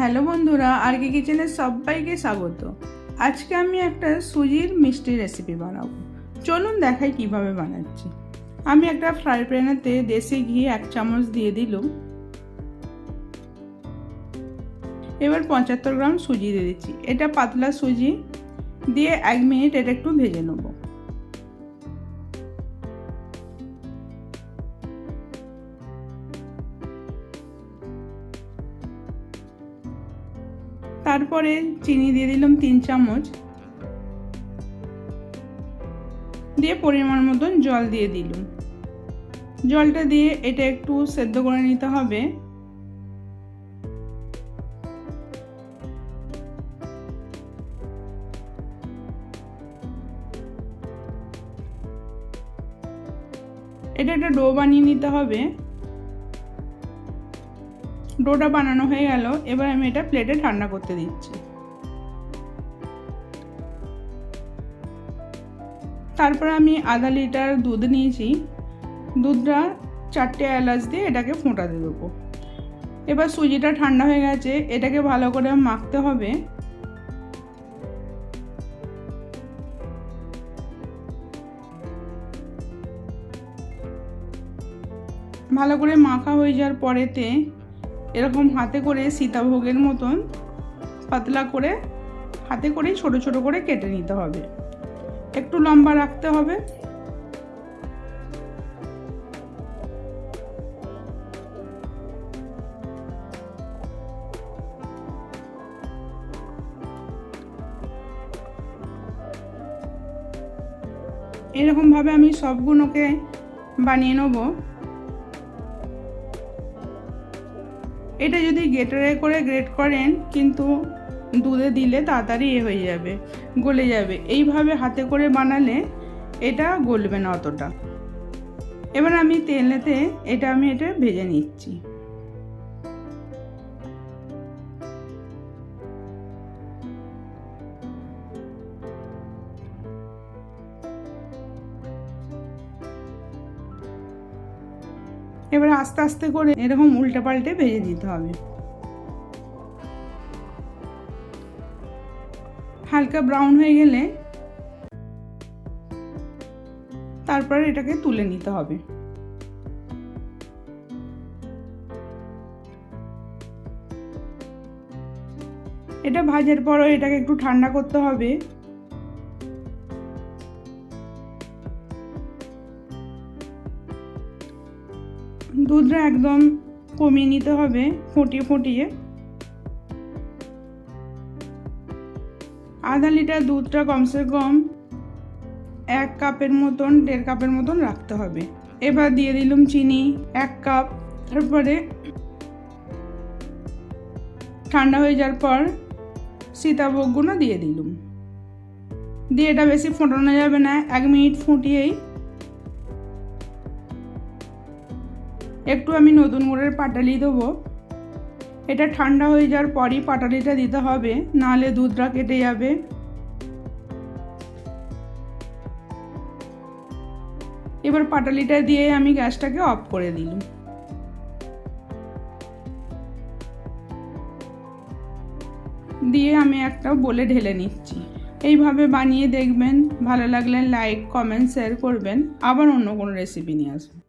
Hello বন্ধুরা আর কি কিচেনে সবাইকে স্বাগত। আজকে আমি একটা সুজির মিষ্টি রেসিপি বানাবো। চলুন দেখাই কীভাবে বানাচ্ছি। আমি একটা ফ্রাই প্যানেতে দেশি ঘি এক চামচ দিয়ে দিলাম। এবার পঁচাত্তর গ্রাম সুজি দিয়ে দিচ্ছি। এটা পাতলা সুজি। দিয়ে এক মিনিট এটা একটু ভেজে নেব। তারপরে চিনি দিয়ে দিলাম তিন চামচ। দিয়ে পরিমাণ মতন জল দিয়ে দিলাম। জলটা দিয়ে এটা একটু সেদ্ধ করে নিতে হবে। এটা একটা ডো বানিয়ে নিতে হবে। ডোটা বানানো হয়ে গেল, এবার আমি এটা প্লেটে ঠান্ডা করতে দিচ্ছি। তারপর আমি আধা লিটার দুধ নিয়েছি। দুধটা চারটে এলাচ দিয়ে এটাকে ফোটাতে দেবো। এবার সুজিটা ঠান্ডা হয়ে গেছে, এটাকে ভালো করে মাখতে হবে। ভালো করে মাখা হয়ে যাওয়ার পরেতে এরকম হাতে করে সীতাভোগের মতন পাতলা করে হাতে করেই ছোট ছোট করে কেটে নিতে হবে। একটু লম্বা রাখতে হবে। এরকমভাবে আমি সবগুলোকে বানিয়ে নেব। এটা যদি গেটারে করে গ্রেট করেন, কিন্তু দুধে দিলে তাড়াতাড়ি এ হয়ে যাবে, গলে যাবে। এইভাবে হাতে করে বানালে এটা গলবে না অতটা। এবার আমি তেলেতে এটা আমি এটা ভেজে নিচ্ছি। এবার আস্তে আস্তে করে এরকম উল্টে পাল্টে ভেজে দিতে হবে। হালকা ব্রাউন হয়ে গেলে তারপরে এটাকে তুলে নিতে হবে। এটা ভাজার পরও এটাকে একটু ঠান্ডা করতে হবে। দুধটা একদম কমিয়ে নিতে হবে, ফুটিয়ে ফুটিয়ে। আধা লিটার দুধটা কমসে কম এক কাপের মতন, দেড় কাপের মতন রাখতে হবে। এবার দিয়ে দিলাম চিনি, এক কাপ। তারপরে ঠান্ডা হয়ে যাওয়ার পর সীতাভোগগুলো দিয়ে দিলুম। দিয়ে এটা বেশি ফোটানো যাবে না, এক মিনিট ফুটিয়েই একটু আমি নতুন গুড়ের পাটালি দেবো। এটা ঠান্ডা হয়ে যাওয়ার পরই পাটালিটা দিতে হবে, নাহলে দুধটা কেটে যাবে। এবার পাটালিটা দিয়ে আমি গ্যাসটাকে অফ করে দিলাম। দিয়ে আমি একটা বলে ঢেলে নিচ্ছি। এইভাবে বানিয়ে দেখবেন, ভালো লাগলে লাইক, কমেন্ট, শেয়ার করবেন। আবার অন্য কোনো রেসিপি নিয়ে আসবেন